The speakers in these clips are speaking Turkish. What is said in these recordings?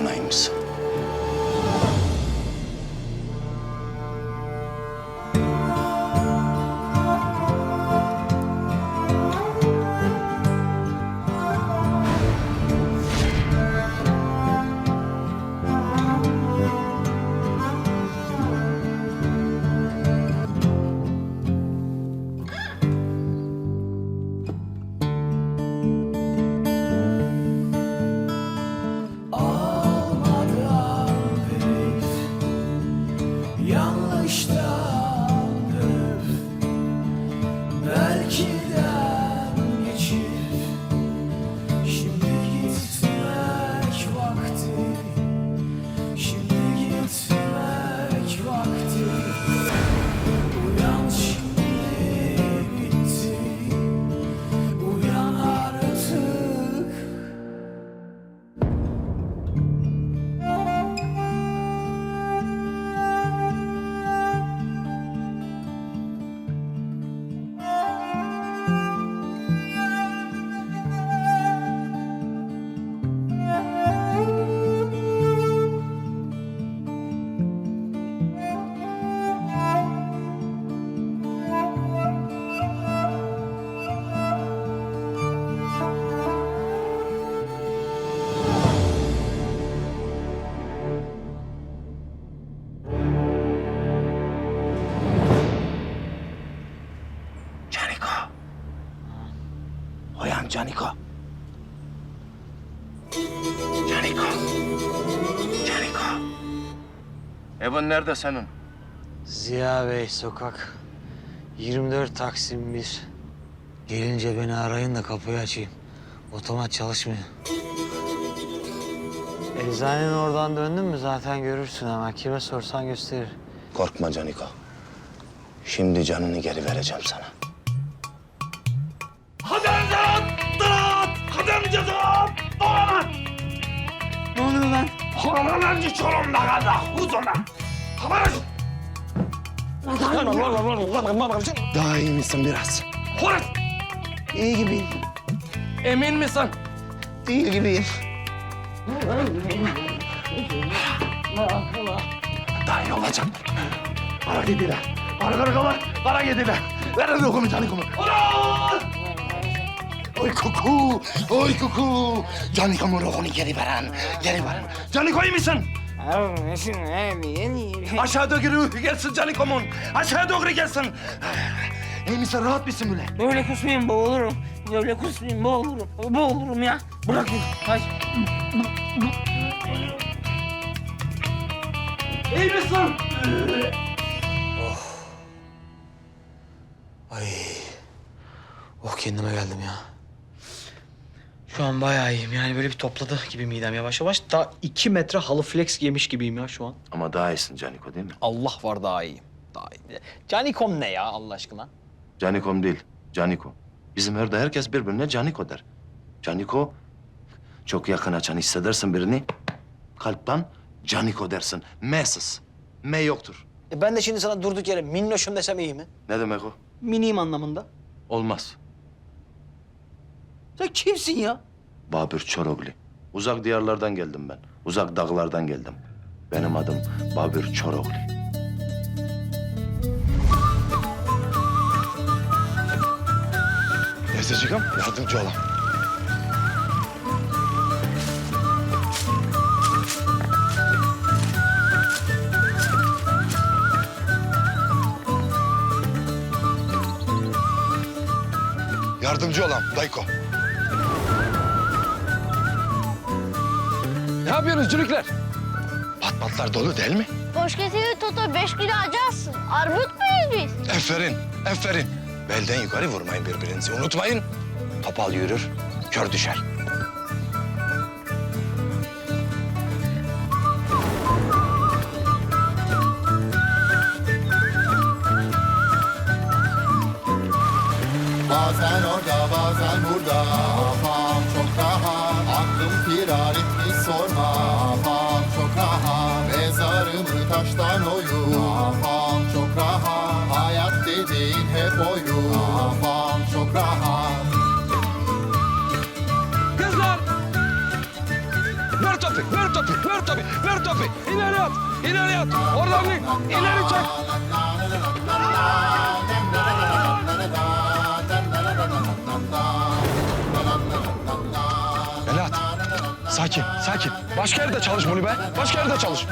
numaramdakini tanıymışsın. Caniko. Caniko. Caniko. Evin nerede senin? Ziya Bey sokak 24 Taksim 1. Gelince beni arayın da kapıyı açayım. Otomat çalışmıyor. Eczanenin oradan döndün mü zaten görürsün ama kime sorsan gösterir. Korkma Caniko. Şimdi canını geri vereceğim sana. Lan? Daha iyi misin biraz? İyi gibiyim. Emin misin? Değil gibiyim. Daha iyi olacak. Kara gidiler. Kara kara kara. Kara gidiler. Verin lokumu Caniko'mu. Oy kuku, oy kuku. Caniko'mu lokunu geri veren, geri veren. Caniko iyi misin? Aşağı doğru gelsin Caniko'mun. Aşağı doğru gelsin. İyi misin? Rahat mısın böyle? Böyle kusmayayım boğulurum. Böyle kusmayayım boğulurum. Boğulurum ya. Bırakın. Kaç. İyi misin? Ay. Oh kendime geldim ya. Şu an bayağı iyiyim yani böyle bir topladı gibi midem yavaş yavaş. Daha iki metre halı flex yemiş gibiyim ya şu an. Ama daha iyisin Caniko değil mi? Allah var daha iyiyim. Daha iyi. Canikom ne ya Allah aşkına? Canikom değil, Caniko. Bizim orada herkes birbirine Caniko der. Caniko, çok yakın açan hissedersin birini, kalpten Caniko dersin. M'siz. M yoktur. E ben de şimdi sana durduk yere minnoşum desem iyi mi? Ne demek o? Miniyim anlamında. Olmaz. Sen kimsin ya? Babür Çoroglu. Uzak diyarlardan geldim ben. Uzak dağlardan geldim. Benim adım Babür Çoroglu. Teyzeciğim yardımcı olam. Yardımcı olam Dayko. Yapıyorsunuz çocuklar? Patpatlar dolu değil mi? Boş getirdi Toto 5 kilo acazsın. Armut muyuz biz? Aferin, aferin. Belden yukarı vurmayın birbirinizi. Unutmayın. Topal yürür, kör düşer. Bazen orada bazen burada Ver topu, ver topu. İleri at, ileri at. Oradan değil, ileri çek. Belat, sakin, sakin. Başka yerde çalış bunu be. Başka yerde çalış.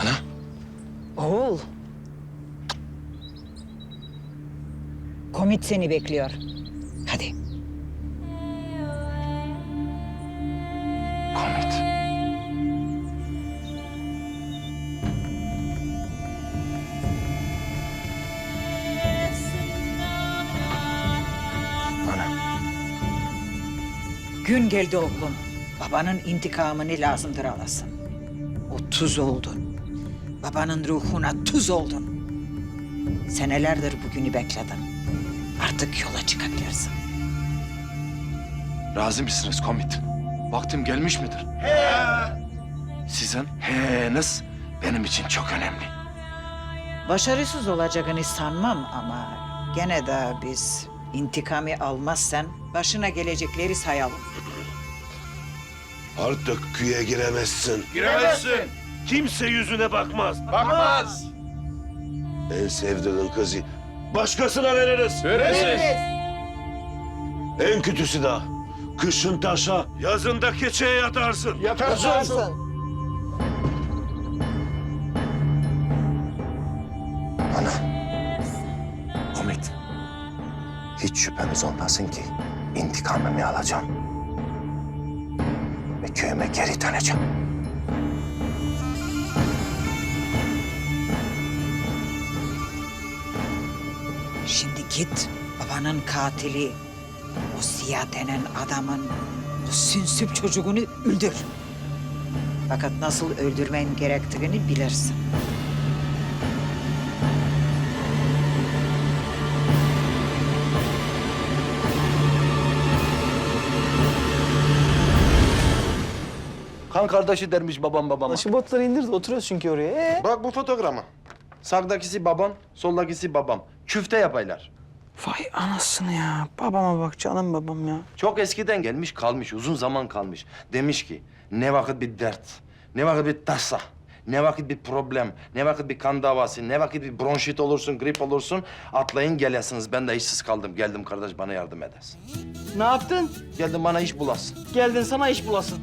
Ana, Oğul. Komit seni bekliyor. Hadi. Komit. Ana. Gün geldi oğlum. Babanın intikamını lazımdır alasın. O tuz oldun. Babanın ruhuna tuz oldun. Senelerdir bugünü bekledin. Artık yola çıkabilirsin. Razı mısınız komit? Vaktim gelmiş midir? He. Sizin he'niz benim için çok önemli. Başarısız olacağını sanmam ama gene de biz intikamı almazsan başına gelecekleri sayalım. Artık küye giremezsin. Giremezsin. Kimse yüzüne bakmaz. Bakmaz. En sevdiğin kızı başkasına veririz. Veresiz. En kötüsü de kışın taşa, Yazın da keçeye yatarsın. yatarsın. Ana. Komit. Hiç şüpheniz olmasın ki intikamımı alacağım. Ve köyüme geri döneceğim. Git babanın katili, o siyah denen adamın o sünsüp çocuğunu öldür. Fakat nasıl öldürmen gerektiğini bilirsin. Kan kardeşi dermiş babam babama. Şu botları indir de oturuyoruz çünkü oraya. Ee? Bak bu fotoğrama. Sağdakisi babam, soldakisi babam. Küfte yapaylar. Vay anasını ya. Babama bak canım babam ya. Çok eskiden gelmiş kalmış, uzun zaman kalmış. Demiş ki ne vakit bir dert, ne vakit bir tasa, ne vakit bir problem, ne vakit bir kan davası, ne vakit bir bronşit olursun, grip olursun. Atlayın gelesiniz. Ben de işsiz kaldım. Geldim kardeş bana yardım edesin. Ne yaptın? Geldim bana iş bulasın. Geldin sana iş bulasın.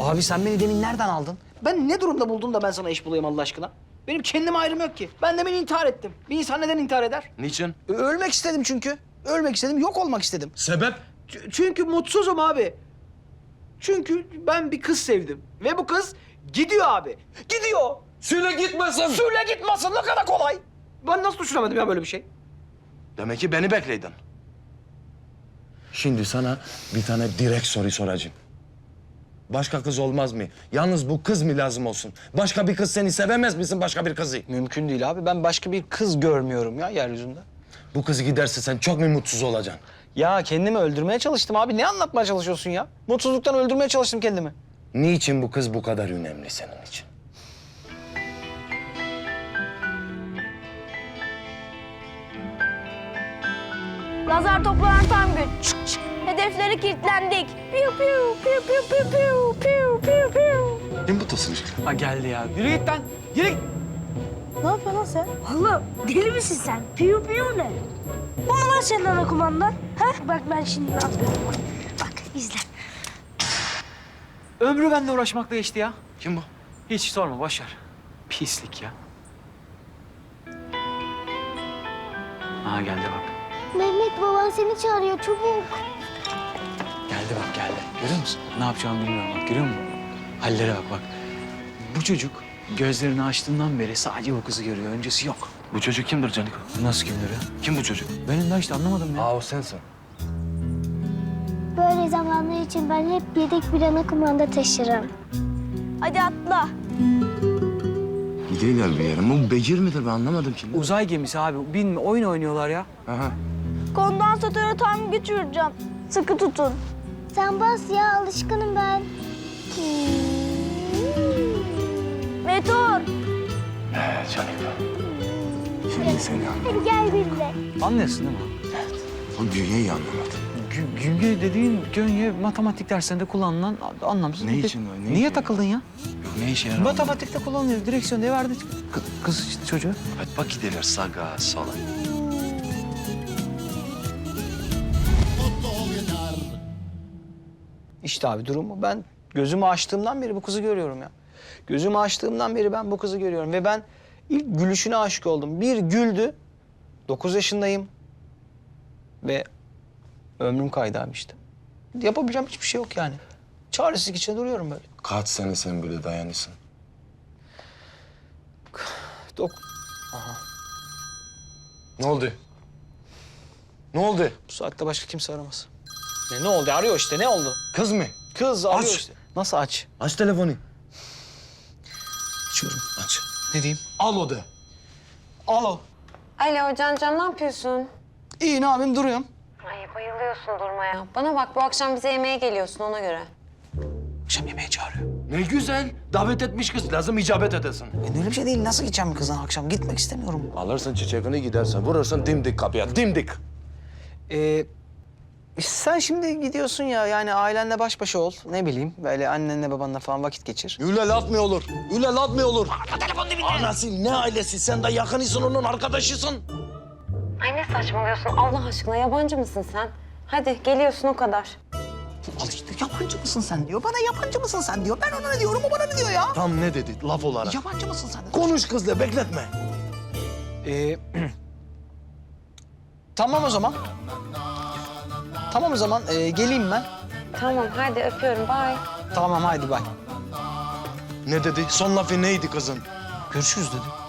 Abi sen beni demin nereden aldın? Ben ne durumda buldun da ben sana iş bulayım Allah aşkına? Benim kendime ayrım yok ki. Ben demin intihar ettim. Bir insan neden intihar eder? Niçin? Ölmek istedim çünkü. Ölmek istedim, yok olmak istedim. Sebep? Ç- çünkü mutsuzum abi. Çünkü ben bir kız sevdim. Ve bu kız gidiyor abi. Gidiyor. Söyle gitmesin. Suyla gitmesin ne kadar kolay. Ben nasıl düşünemedim ya böyle bir şey? Demek ki beni bekleydin. Şimdi sana bir tane direkt soru soracağım. Başka kız olmaz mı? Yalnız bu kız mı lazım olsun? Başka bir kız seni sevemez misin başka bir kızı? Mümkün değil abi. Ben başka bir kız görmüyorum ya yeryüzünde. Bu kız giderse sen çok mu mutsuz olacaksın? Ya kendimi öldürmeye çalıştım abi. Ne anlatmaya çalışıyorsun ya? Mutsuzluktan öldürmeye çalıştım kendimi. Niçin bu kız bu kadar önemli senin için? Lazer toplanan tam gün. Çık çık. Hedefleri kilitlendik. Piu piu piu piu piu piu piu piu piu. Kim bu tasarıcı? Ha geldi ya. Yürü git lan. Yürü git. Ne yapıyorsun lan sen? Oğlum deli misin sen? Piu piu ne? Bu mu lan senin ana kumandan? Ha? Bak ben şimdi ne yapıyorum bak. Bak izle. Ömrü benimle uğraşmakla geçti ya. Kim bu? Hiç sorma boş ver. Pislik ya. Aha geldi bak. Mehmet baban seni çağırıyor çabuk. Geldi bak geldi. Görüyor musun? Ne yapacağımı bilmiyorum bak görüyor musun? Hallere bak bak. Bu çocuk gözlerini açtığından beri sadece bu kızı görüyor. Öncesi yok. Bu çocuk kimdir Caniko? Nasıl kimdir ya? Kim bu çocuk? Benim de işte anlamadım ya. Aa o sensin. Böyle zamanlar için ben hep yedek bir ana kumanda taşırım. Hadi atla. Gidiyorlar bir yere. Bu Bekir midir ben anlamadım ki. Uzay gemisi abi. Bin oyun oynuyorlar ya. Aha. Kondansatöre tam götüreceğim. Sıkı tutun. Sen bas ya alışkınım ben. Meteor. He Caniko. Şimdi seni anladım. Hadi gel benimle. Anlıyorsun değil mi? O bünyeyi anlamadım. Gü- Gülge dediğin gönye matematik derslerinde kullanılan anlamsız Ne bir- için o, ne Niye için? takıldın ya? Yok ne işe yarar? Matematikte kullanılıyor. Direksiyon diye verdi kız, kız çocuğu. Hadi bak gidiyorlar sağa sola. İşte abi durumu ben gözümü açtığımdan beri bu kızı görüyorum ya. Gözümü açtığımdan beri ben bu kızı görüyorum ve ben ilk gülüşüne aşık oldum. Bir güldü. 9 yaşındayım. Ve ömrüm kaydı abi işte. Yapabileceğim hiçbir şey yok yani. Çaresizlik içinde duruyorum böyle. Kaç sene sen böyle dayanırsın? Dok Ne oldu? Ne oldu? bu saatte başka kimse aramaz. Ne, ne oldu? Arıyor işte. Ne oldu? Kız mı? Kız arıyor Aç. işte. Nasıl aç? Aç telefonu. Açıyorum. Aç. Ne diyeyim? Alo de. Alo. Alo Cancan ne yapıyorsun? İyi ne yapayım duruyorum. Ay bayılıyorsun durmaya. Bana bak bu akşam bize yemeğe geliyorsun ona göre. Akşam yemeğe çağırıyor. Ne güzel. Davet etmiş kız. Lazım icabet edesin. E, öyle bir şey değil. Nasıl gideceğim kızdan akşam? Gitmek istemiyorum. Alırsın çiçeğini gidersin. Vurursun dimdik kapıya. Dimdik. Ee, sen şimdi gidiyorsun ya yani ailenle baş başa ol. Ne bileyim böyle annenle babanla falan vakit geçir. Öyle laf mı olur? Öyle laf mı olur? Anası ne ailesi? Sen de yakınısın onun arkadaşısın. Ay ne saçmalıyorsun Allah aşkına yabancı mısın sen? Hadi geliyorsun o kadar. Al işte yabancı mısın sen diyor. Bana yabancı mısın sen diyor. Ben ona ne diyorum o bana ne diyor ya? Tam ne dedi laf olarak? Yabancı mısın sen? Konuş kızla bekletme. Ee, tamam o zaman. Tamam o zaman ee, geleyim ben. Tamam hadi öpüyorum bye. Tamam haydi bay. Ne dedi? Son lafı neydi kızın? Görüşürüz dedi.